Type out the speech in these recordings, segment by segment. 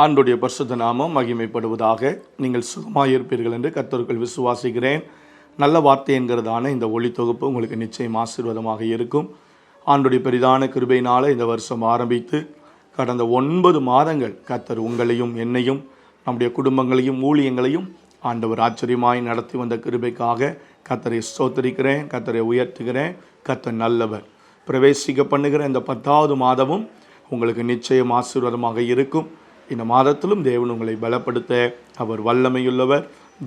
ஆண்டுடைய பரிசுத்த நாமம் மகிமைப்படுவதாக நீங்கள் சுகமாயிருப்பீர்கள் என்று கத்தருக்குள் விசுவாசிக்கிறேன். நல்ல வார்த்தை என்கிறதான இந்த ஒளி தொகுப்பு உங்களுக்கு நிச்சயம் ஆசீர்வாதமாக இருக்கும். ஆண்டுடைய பெரிதான கிருபையினால இந்த வருஷம் ஆரம்பித்து கடந்த ஒன்பது மாதங்கள் கத்தர் உங்களையும் என்னையும் நம்முடைய குடும்பங்களையும் ஊழியங்களையும் ஆண்டவர் ஆச்சரியமாய் நடத்தி வந்த கிருபைக்காக கத்தரை ஸ்தோத்தரிக்கிறேன் கத்தரை உயர்த்துகிறேன் கத்தர் நல்லவர். பிரவேசிக்க பண்ணுகிற இந்த பத்தாவது மாதமும் உங்களுக்கு நிச்சயம் ஆசீர்வாதமாக இருக்கும். இந்த மாதத்திலும் தேவன் உங்களை பலப்படுத்த. அவர் வல்லமையுள்ளவர்.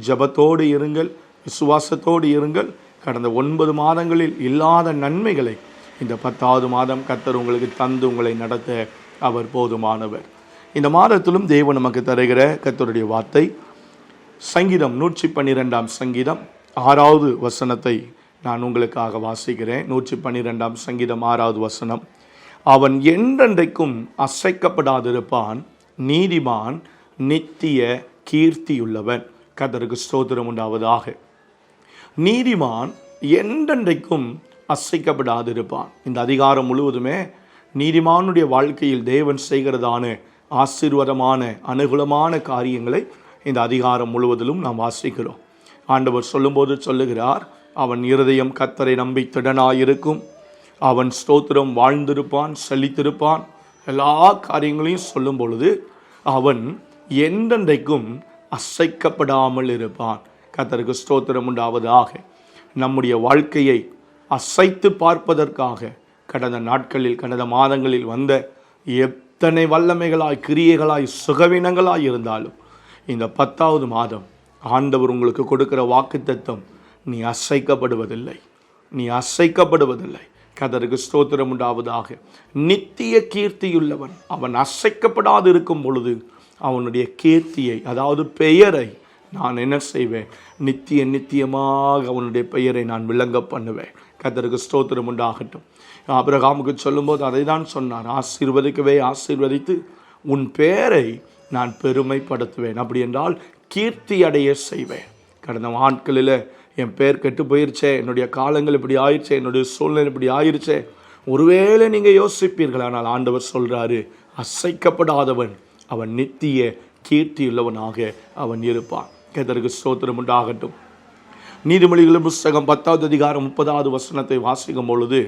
ஜபத்தோடு இருங்கள் விசுவாசத்தோடு இருங்கள். கடந்த ஒன்பது மாதங்களில் இல்லாத நன்மைகளை இந்த பத்தாவது மாதம் கத்தர் உங்களுக்கு தந்து உங்களை நடத்த அவர் போதுமானவர். இந்த மாதத்திலும் தேவன் நமக்கு தருகிற கத்தருடைய வார்த்தை சங்கீதம் நூற்றி பன்னிரெண்டாம் சங்கீதம் ஆறாவது வசனத்தை நான் உங்களுக்காக வாசிக்கிறேன். நூற்றி பன்னிரெண்டாம் சங்கீதம் ஆறாவது வசனம் அவன் என்றென்றைக்கும் அசைக்கப்படாதிருப்பான். நீதிமான் நித்திய கீர்த்தியுள்ளவன். கதருக்கு ஸ்தோத்திரம் உண்டாவதாக. நீதிமான் என்றென்றைக்கும் அசைக்கப்படாதிருப்பான். இந்த அதிகாரம் முழுவதுமே நீதிமானுடைய வாழ்க்கையில் தேவன் செய்கிறதான ஆசீர்வாதமான அனுகூலமான காரியங்களை இந்த அதிகாரம் முழுவதிலும் நாம் வாசிக்கிறோம். ஆண்டவர் சொல்லும்போது சொல்லுகிறார் அவன் இருதயம் கத்தரை நம்பி திடனாயிருக்கும். அவன் ஸ்தோத்திரம் வாழ்ந்திருப்பான் செழித்திருப்பான். எல்லா காரியங்களையும் சொல்லும் பொழுது அவன் எந்தெந்தைக்கும் அசைக்கப்படாமல் இருப்பான். கத்தருக்கு ஸ்தோத்திரம் உண்டாவதாக. நம்முடைய வாழ்க்கையை அசைத்து பார்ப்பதற்காக கடந்த நாட்களில் கடந்த மாதங்களில் வந்த எத்தனை வல்லமைகளாய் கிரியைகளாய் சுகவீனங்களாய் இருந்தாலும் இந்த பத்தாவது மாதம் ஆண்டவர் உங்களுக்கு கொடுக்கிற வாக்குத்தத்தம் நீ அசைக்கப்படுவதில்லை. நீ அசைக்கப்படுவதில்லை. கதருக்கு ஸ்தோத்திரம் உண்டாவதாக. நித்திய கீர்த்தியுள்ளவன். அவன் அசைக்கப்படாது இருக்கும் பொழுது அவனுடைய கீர்த்தியை அதாவது பெயரை நான் என்ன செய்வேன்? நித்திய நித்தியமாக அவனுடைய பெயரை நான் விளங்க பண்ணுவேன். கத்தருக்கு ஸ்தோத்திரம் உண்டாகட்டும். அபிரகாமுக்கு சொல்லும்போது அதை தான் சொன்னார். ஆசீர்வதிக்கவே ஆசீர்வதித்து உன் பெயரை நான் பெருமைப்படுத்துவேன். அப்படி என்றால் கீர்த்தி அடைய செய்வேன். கடந்த ஆட்களில் என் பேர் கெட்டு போயிருச்சே என்னுடைய காலங்கள் இப்படி ஆயிடுச்சே என்னுடைய சூழ்நிலை இப்படி ஆயிடுச்சே ஒருவேளை நீங்கள் யோசிப்பீர்கள் ஆனால் ஆண்டவர் சொல்கிறாரு அசைக்கப்படாதவன் அவன் நித்திய கீர்த்தியுள்ளவனாக அவன் இருப்பான். கதருக்கு ஸ்தோத்திரம் உண்டாகட்டும். நீதிமொழிகளின் புஸ்தகம் பத்தாவது அதிகாரம் முப்பதாவது வசனத்தை வாசிக்கும் பொழுது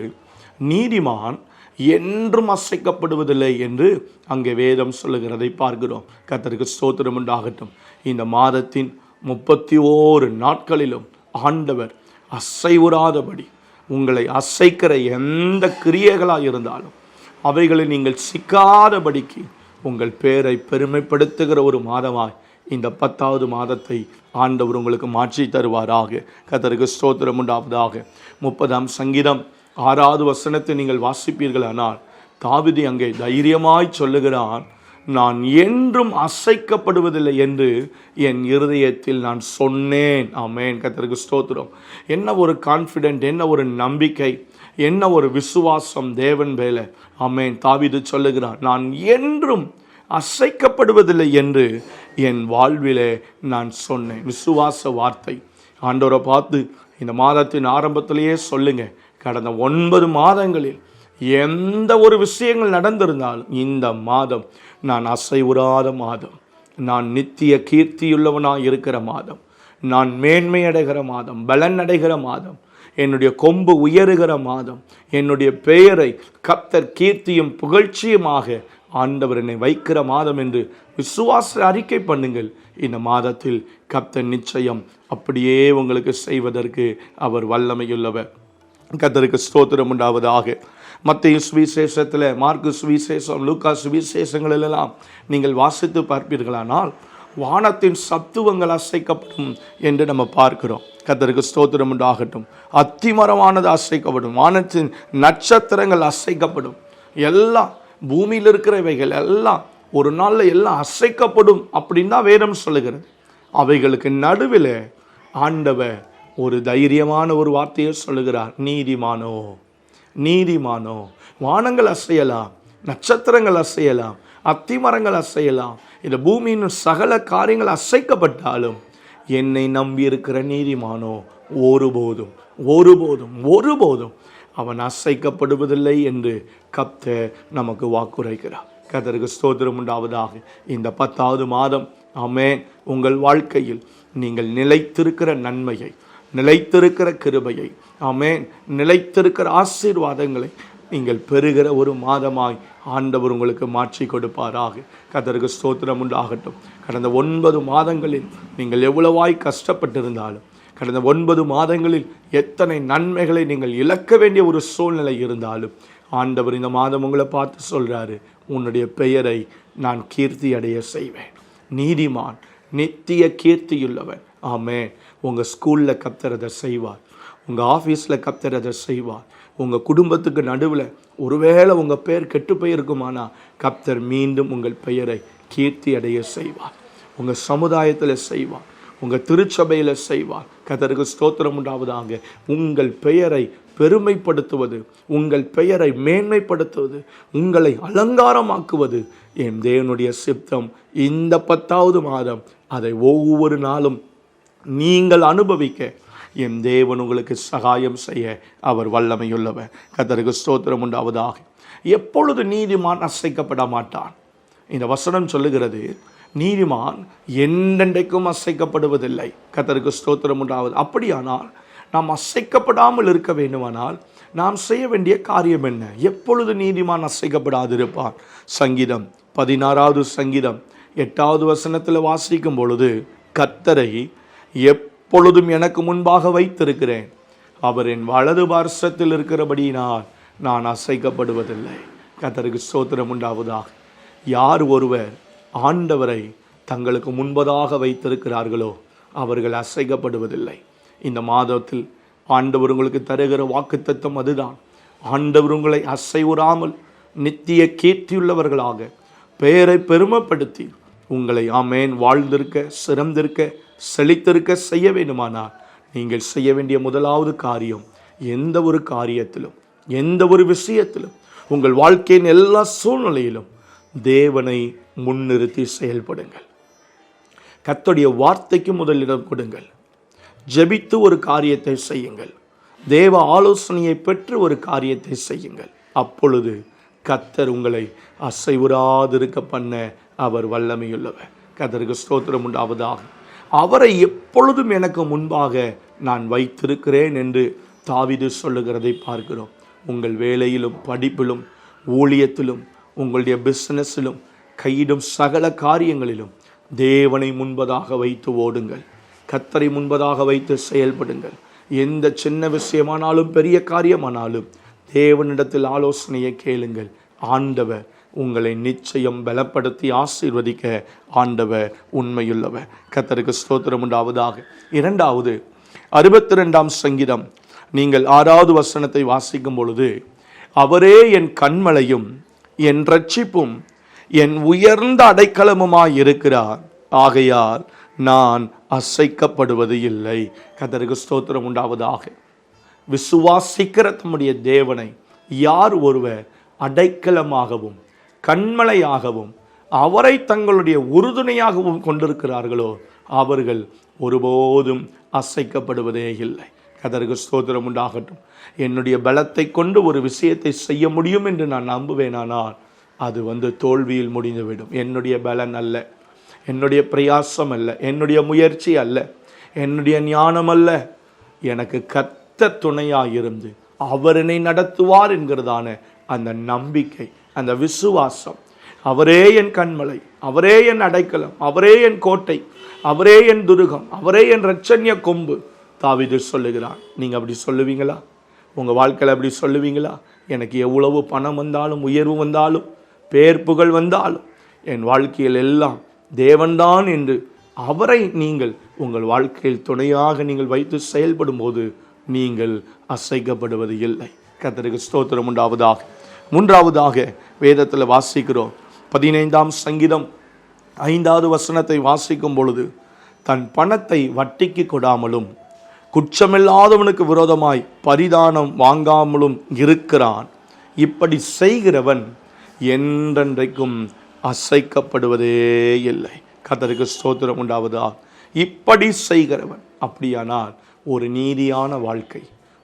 நீதிமான் என்றும் அசைக்கப்படுவதில்லை என்று அங்கே வேதம் சொல்லுகிறதை பார்க்கிறோம். கத்தருக்கு ஸ்தோத்திரம் உண்டாகட்டும். இந்த மாதத்தின் முப்பத்தி ஓரு நாட்களிலும் ஆண்டவர் அசைவுறாதபடி உங்களை அசைக்கிற எந்த கிரியைகளாக இருந்தாலும் அவைகளை நீங்கள் சிக்காதபடிக்கு உங்கள் பேரை பெருமைப்படுத்துகிற ஒரு மாதமாய் இந்த பத்தாவது மாதத்தை ஆண்டவர் உங்களுக்கு மாற்றி தருவாராக. கதருக்கு ஸ்தோத்திரம் உண்டாவதாக. முப்பதாம் சங்கீதம் ஆறாவது வசனத்தை நீங்கள் வாசிப்பீர்களானால் தாவிதி அங்கே தைரியமாய் சொல்லுகிறான் நான் என்றும் அசைக்கப்படுவதில்லை என்று என் இருதயத்தில் நான் சொன்னேன். ஆமேன். கத்தருக்கு ஸ்தோத்திரம். என்ன ஒரு கான்ஃபிடென்ட் என்ன ஒரு நம்பிக்கை என்ன ஒரு விசுவாசம் தேவன் வேலை ஆமேன். தாவிது சொல்லுகிறான் நான் என்றும் அசைக்கப்படுவதில்லை என்று என் வாழ்விலே நான் சொன்னேன். விசுவாச வார்த்தை. ஆண்டோரை பார்த்து இந்த மாதத்தின் ஆரம்பத்திலேயே சொல்லுங்க. கடந்த ஒன்பது மாதங்களில் எந்த ஒரு விஷயங்கள் நடந்திருந்தாலும் இந்த மாதம் நான் அசைவுறாத மாதம். நான் நித்திய கீர்த்தியுள்ளவனாக இருக்கிற மாதம். நான் மேன்மை அடைகிற மாதம் பலன் அடைகிற மாதம். என்னுடைய கொம்பு உயருகிற மாதம். என்னுடைய பெயரை கத்தர் கீர்த்தியும் புகழ்ச்சியுமாக ஆண்டவர் என்னை வைக்கிற மாதம் என்று விசுவாச அறிக்கை பண்ணுங்கள். இந்த மாதத்தில் கப்தர் நிச்சயம் அப்படியே உங்களுக்கு செய்வதற்கு அவர் வல்லமையுள்ளவர். கத்தருக்கு ஸ்தோத்திரம் உண்டாவதாக. மத்திய சுவிசேஷத்தில் மார்க்கு சுவிசேஷம் லூக்கா சுவிசேஷங்களிலெல்லாம் நீங்கள் வாசித்து பார்ப்பீர்களானால் வானத்தின் சத்துவங்கள் அசைக்கப்படும் என்று நம்ம பார்க்கிறோம். கத்தருக்கு ஸ்தோத்திரம் உண்டாகட்டும். அத்திமரமானது அசைக்கப்படும். வானத்தின் நட்சத்திரங்கள் அசைக்கப்படும். எல்லாம் பூமியில் இருக்கிறவைகள் எல்லாம் ஒரு நாளில் எல்லாம் அசைக்கப்படும் அப்படின்னு தான் வேதம் சொல்லுகிறது. அவைகளுக்கு நடுவில் ஆண்டவர் ஒரு தைரியமான ஒரு வார்த்தையை சொல்லுகிறார். நீதிமானோ நீதிமானோ? வானங்கள் அசையலாம் நட்சத்திரங்கள் அசையலாம் அத்திமரங்கள் அசையலாம். இந்த பூமியின் சகல காரியங்கள் அசைக்கப்பட்டாலும் என்னை நம்பி இருக்கிற நீதிமானோ ஒருபோதும் ஒருபோதும் ஒருபோதும் அவன் அசைக்கப்படுவதில்லை என்று கப்த நமக்கு வாக்குரைக்கிறார். கதருக்கு ஸ்தோத்திரம் உண்டாவதாக இந்த பத்தாவது மாதம். ஆமென். உங்கள் வாழ்க்கையில் நீங்கள் நிலைத்திருக்கிற நன்மையை நிலைத்திருக்கிற கிருபையை ஆமேன். நிலைத்திருக்கிற ஆசீர்வாதங்களை நீங்கள் பெறுகிற ஒரு மாதமாய் ஆண்டவர் உங்களுக்கு மாற்றி கொடுப்பாராக. கதருக்கு ஸ்தோத்திரம் உண்டாகட்டும். கடந்த ஒன்பது மாதங்களில் நீங்கள் எவ்வளவாய் கஷ்டப்பட்டிருந்தாலும் கடந்த ஒன்பது மாதங்களில் எத்தனை நன்மைகளை நீங்கள் இழக்க வேண்டிய ஒரு சூழ்நிலை இருந்தாலும் ஆண்டவர் இந்த மாதம் உங்களை பார்த்து சொல்கிறாரு உன்னுடைய பெயரை நான் கீர்த்தி அடைய செய்வேன். நீதிமான் நித்திய கீர்த்தியுள்ளவன். ஆமே உங்கள் ஸ்கூலில் கத்துறதை செய்வார். உங்கள் ஆஃபீஸில் கத்துறதை செய்வார். உங்கள் குடும்பத்துக்கு நடுவில் ஒருவேளை உங்கள் பெயர் கெட்டு போயிருக்குமானா கப்தர் மீண்டும் உங்கள் பெயரை கீர்த்தி அடைய செய்வார். உங்கள் சமுதாயத்தில் செய்வார். உங்கள் திருச்சபையில் செய்வார். கதருக்கு ஸ்தோத்திரம் உண்டாவதாக. உங்கள் பெயரை பெருமைப்படுத்துவது உங்கள் பெயரை மேன்மைப்படுத்துவது உங்களை அலங்காரமாக்குவது என் தேவனுடைய சித்தம். இந்த பத்தாவது மாதம் அதை ஒவ்வொரு நாளும் நீங்கள் அனுபவிக்க. என் தேவன் உங்களுக்கு சகாயம் செய்ய அவர் வல்லமையுள்ளவர். கத்தருக்கு ஸ்தோத்திரம் உண்டாவதாக. எப்பொழுது நீதிமான் அசைக்கப்பட மாட்டான்? இந்த வசனம் சொல்லுகிறது நீதிமான் என்றென்றைக்கும் அசைக்கப்படுவதில்லை. கத்தருக்கு ஸ்தோத்திரம் உண்டாவது. அப்படியானால் நாம் அசைக்கப்படாமல் இருக்க வேண்டுமானால் நாம் செய்ய வேண்டிய காரியம் என்ன? எப்பொழுது நீதிமான் அசைக்கப்படாதிருப்பான்? சங்கீதம் பதினாறாவது சங்கீதம் எட்டாவது வசனத்தில் வாசிக்கும் பொழுது கத்தரை எப்பொழுதும் எனக்கு முன்பாக வைத்திருக்கிறேன். அவர் என் வலது பார்சத்தில் இருக்கிறபடியினால் நான் அசைக்கப்படுவதில்லை. கத்தருக்கு சோத்திரம் உண்டாவதாக. யார் ஒருவர் ஆண்டவரை தங்களுக்கு முன்பதாக வைத்திருக்கிறார்களோ அவர்கள் அசைக்கப்படுவதில்லை. இந்த மாதத்தில் ஆண்டவர் உங்களுக்கு தருகிற வாக்குத்தத்தம் அதுதான். ஆண்டவர் உங்களை அசைவுறாமல் நித்திய கீர்த்தியுள்ளவர்களாக பெயரை பெருமைப்படுத்தி உங்களை ஆமேன் வாழ்ந்திருக்க சிறந்திருக்க செழித்திருக்க செய்ய வேண்டுமானால் நீங்கள் செய்ய வேண்டிய முதலாவது காரியம் எந்த ஒரு காரியத்திலும் எந்த ஒரு விஷயத்திலும் உங்கள் வாழ்க்கையின் எல்லா சூழ்நிலையிலும் தேவனை முன்னிறுத்தி செயல்படுங்கள். கத்தோடைய வார்த்தைக்கு முதலிடம் கொடுங்கள். ஜெபித்து ஒரு காரியத்தை செய்யுங்கள். தேவ ஆலோசனையை பெற்று ஒரு காரியத்தை செய்யுங்கள். அப்பொழுது கத்தர் உங்களை அசைவுறாதிருக்க பண்ண அவர் வல்லமையுள்ளவர். கத்தருக்கு ஸ்தோத்திரம் உண்டாவதாகும் அவரை எப்பொழுதும் எனக்கு முன்பாக நான் வைத்திருக்கிறேன் என்று தாவிது சொல்லுகிறதை பார்க்கிறோம். உங்கள் வேலையிலும் படிப்பிலும் ஊழியத்திலும் உங்களுடைய பிஸ்னஸிலும் கையிடும் சகல காரியங்களிலும் தேவனை முன்பதாக வைத்து ஓடுங்கள். கத்தரை முன்பதாக வைத்து செயல்படுங்கள். எந்த சின்ன விஷயமானாலும் பெரிய காரியமானாலும் தேவனிடத்தில் ஆலோசனையை கேளுங்கள். ஆண்டவர் உங்களை நிச்சயம் பலப்படுத்தி ஆசீர்வதிக்க ஆண்டவர் உண்மையுள்ளவர். கத்தருக்கு ஸ்தோத்திரம் உண்டாவதாக. இரண்டாவது அறுபத்தி ரெண்டாம் சங்கீதம். நீங்கள் ஆறாவது வசனத்தை வாசிக்கும் பொழுது அவரே என் கண்மலையும் என் ரட்சிப்பும் என் உயர்ந்த அடைக்கலமுமாய் இருக்கிறார். ஆகையால் நான் அசைக்கப்படுவது இல்லை. கதருக்கு ஸ்தோத்திரம் உண்டாவதாக. விசுவாசிக்கிற தம்முடைய தேவனை யார் ஒருவர் அடைக்கலமாகவும் கண்மலையாகவும் அவரை தங்களுடைய உறுதுணையாகவும் கொண்டிருக்கிறார்களோ அவர்கள் ஒருபோதும் அசைக்கப்படுவதே இல்லை. கதருக்கு ஸ்தோத்திரம் உண்டாகட்டும். என்னுடைய பலத்தை கொண்டு ஒரு விஷயத்தை செய்ய முடியும் என்று நான் நம்புவேனானால் அது வந்து தோல்வியில் முடிந்துவிடும். என்னுடைய பலன் அல்ல. என்னுடைய பிரயாசம் அல்ல. என்னுடைய முயற்சி அல்ல. என்னுடைய ஞானம் அல்ல. எனக்கு கத்த துணையாக இருந்து அவர் என்னை நடத்துவார் என்கிறதான அந்த நம்பிக்கை அந்த விசுவாசம். அவரே என் கண்மலை அவரே என் அடைக்கலம் அவரே என் கோட்டை அவரே என் துருகம் அவரே என் ரட்சண்ய கொம்பு. தாவிது சொல்லுகிறான். நீங்கள் அப்படி சொல்லுவீங்களா? உங்கள் வாழ்க்கையில் அப்படி சொல்லுவீங்களா? எனக்கு எவ்வளவு பணம் வந்தாலும் உயர்வு வந்தாலும் பேர் புகழ் வந்தாலும் என் வாழ்க்கையில் எல்லாம் தேவன்தான் என்று அவரை நீங்கள் உங்கள் வாழ்க்கையில் துணையாக நீங்கள் வைத்து செயல்படும் போது நீங்கள் அசைக்கப்படுவது இல்லை. கத்தருக்கு ஸ்தோத்திரம் உண்டாவதாக. மூன்றாவதாக வேதத்தில் வாசிக்கிறோம். பதினைந்தாம் சங்கீதம் ஐந்தாவது வசனத்தை வாசிக்கும் பொழுது தன் பணத்தை வட்டிக்கு கொடாமலும் குற்றமில்லாதவனுக்கு விரோதமாய் பரிதானம் வாங்காமலும் இருக்கிறான். இப்படி செய்கிறவன் என்றென்றைக்கும் அசைக்கப்படுவதே இல்லை. கத்தருக்கு ஸ்தோத்திரம் உண்டாவதா இப்படி செய்கிறவன். அப்படியானால் ஒரு நீதியான வாழ்க்கை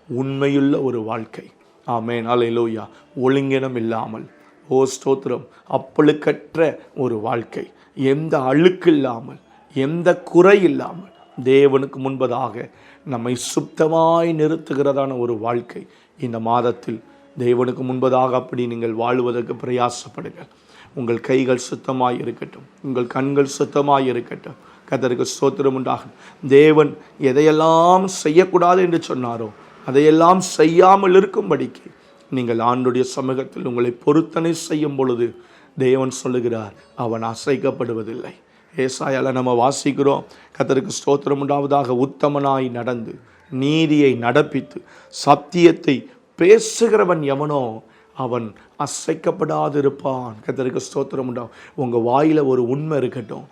உண்மையுள்ள ஒரு வாழ்க்கை ஆமேன். அலையிலோயா ஒழுங்கினம் இல்லாமல் ஓ ஸ்தோத்திரம். அப்பழுக்கற்ற ஒரு வாழ்க்கை. எந்த அழுக்கு இல்லாமல் எந்த குறை இல்லாமல் தேவனுக்கு முன்பதாக நம்மை சுத்தமாய் நிறுத்துகிறதான ஒரு வாழ்க்கை. இந்த மாதத்தில் தேவனுக்கு முன்பதாக அப்படி நீங்கள் வாழுவதற்கு பிரயாசப்படுங்கள். உங்கள் கைகள் சுத்தமாய் இருக்கட்டும். உங்கள் கண்கள் சுத்தமாய் இருக்கட்டும். கதருக்கு ஸ்தோத்திரம் உண்டாகும் தேவன் எதையெல்லாம் செய்யக்கூடாது என்று சொன்னாரோ அதையெல்லாம் செய்யாமல் இருக்கும்படிக்கு நீங்கள் ஆண்டுடைய சமூகத்தில் உங்களை பொருத்தனை செய்யும் பொழுது தேவன் சொல்லுகிறார் அவன் அசைக்கப்படுவதில்லை. ஏசாயால் நம்ம வாசிக்கிறோம் கத்தருக்கு ஸ்தோத்திரம் உண்டாவதாக உத்தமனாய் நடந்து நீதியை நடப்பித்து சத்தியத்தை பேசுகிறவன் எவனோ அவன் அசைக்கப்படாதிருப்பான். கத்தருக்கு ஸ்தோத்திரம் உண்டாகும் உங்கள் வாயில் ஒரு உண்மை இருக்கட்டும்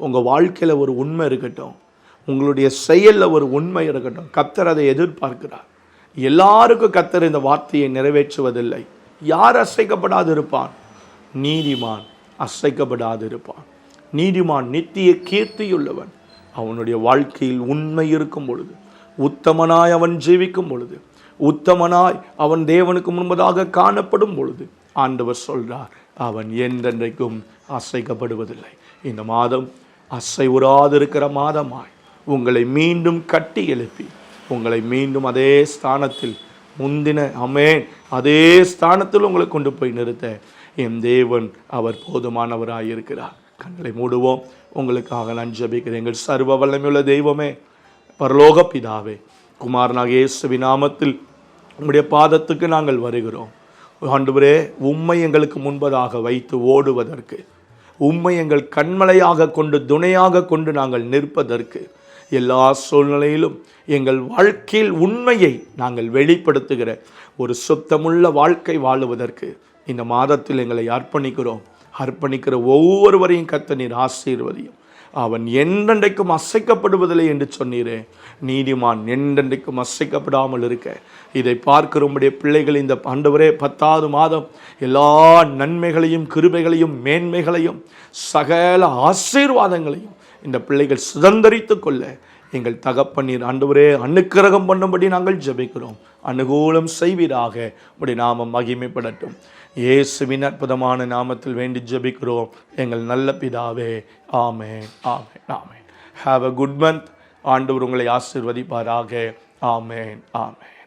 உங்கள் வாழ்க்கையில் ஒரு உண்மை இருக்கட்டும் உங்களுடைய செயலில் ஒரு உண்மை இருக்கட்டும் கத்தர் அதை எதிர்பார்க்கிறார். எல்லாருக்கும் கத்தர் இந்த வார்த்தையை நிறைவேற்றுவதில்லை. யார் அசைக்கப்படாது இருப்பான் நீதிமான் அசைக்கப்படாது இருப்பான் நீதிமான் நித்திய கீர்த்தியுள்ளவன். அவனுடைய வாழ்க்கையில் உண்மை இருக்கும் பொழுது உத்தமனாய் அவன் ஜீவிக்கும் பொழுது உத்தமனாய் அவன் தேவனுக்கு முன்பதாக காணப்படும் பொழுது ஆண்டவர் சொல்றார் அவன் என்றென்றைக்கும் அசைக்கப்படுவதில்லை. இந்த மாதம் அசைவுறாதிருக்கிற மாதமாய் உங்களை மீண்டும் கட்டி எழுப்பி உங்களை மீண்டும் அதே ஸ்தானத்தில் முந்தின அமேன் அதே ஸ்தானத்தில் உங்களை கொண்டு போய் நிறுத்த. என் தேவன் அவர் போதுமானவராக இருக்கிறார் கண்களை மூடுவோம். உங்களுக்காக நான் எங்கள் சர்வ வல்லமையுள்ள தெய்வமே பரலோக பிதாவே குமாரனாக இயேசுவின் நாமத்தில் உங்களுடைய பாதத்துக்கு நாங்கள் வருகிறோம். ஆண்டவரே உம்மை எங்களுக்கு முன்பதாக வைத்து ஓடுவதற்கு உம்மை எங்கள் கண்மலையாக கொண்டு துணையாக கொண்டு நாங்கள் நிற்பதற்கு எல்லா சூழ்நிலையிலும் எங்கள் வாழ்க்கையில் உண்மையை நாங்கள் வெளிப்படுத்துகிற ஒரு சுத்தமுள்ள வாழ்க்கை வாழுவதற்கு இந்த மாதத்தில் எங்களை அர்ப்பணிக்கிறோம். அர்ப்பணிக்கிற ஒவ்வொருவரையும் கத்த நீர் ஆசீர்வதியும். அவன் என்றென்றைக்கும் அசைக்கப்படுவதில்லை என்று சொன்னீரே. நீதிமான் என்றென்றைக்கும் அசைக்கப்படாமல் இருக்க. இதை பார்க்கிறோமுடைய பிள்ளைகள் இந்த ஆண்டவரே பத்தாவது மாதம் எல்லா நன்மைகளையும் கிருபைகளையும் மேன்மைகளையும் சகல ஆசீர்வாதங்களையும் இந்த பிள்ளைகள் சுதந்திரித்து கொள்ள எங்கள் தகப்பன்னீர் ஆண்டவரே அனுக்கிரகம் பண்ணும்படி நாங்கள் ஜெபிக்கிறோம். அனுகூலம் செய்வீராக. உடைய நாமம் மகிமைப்படட்டும். இயேசுவின் அற்புதமான நாமத்தில் வேண்டி ஜெபிக்கிறோம். எங்கள் நல்ல பிதாவே ஆமே ஆமே ஆமே ஹாவ் அ குட் மந்த் ஆண்டவர் உங்களை ஆசிர்வதிப்பாராக. ஆமேன் ஆமேன்.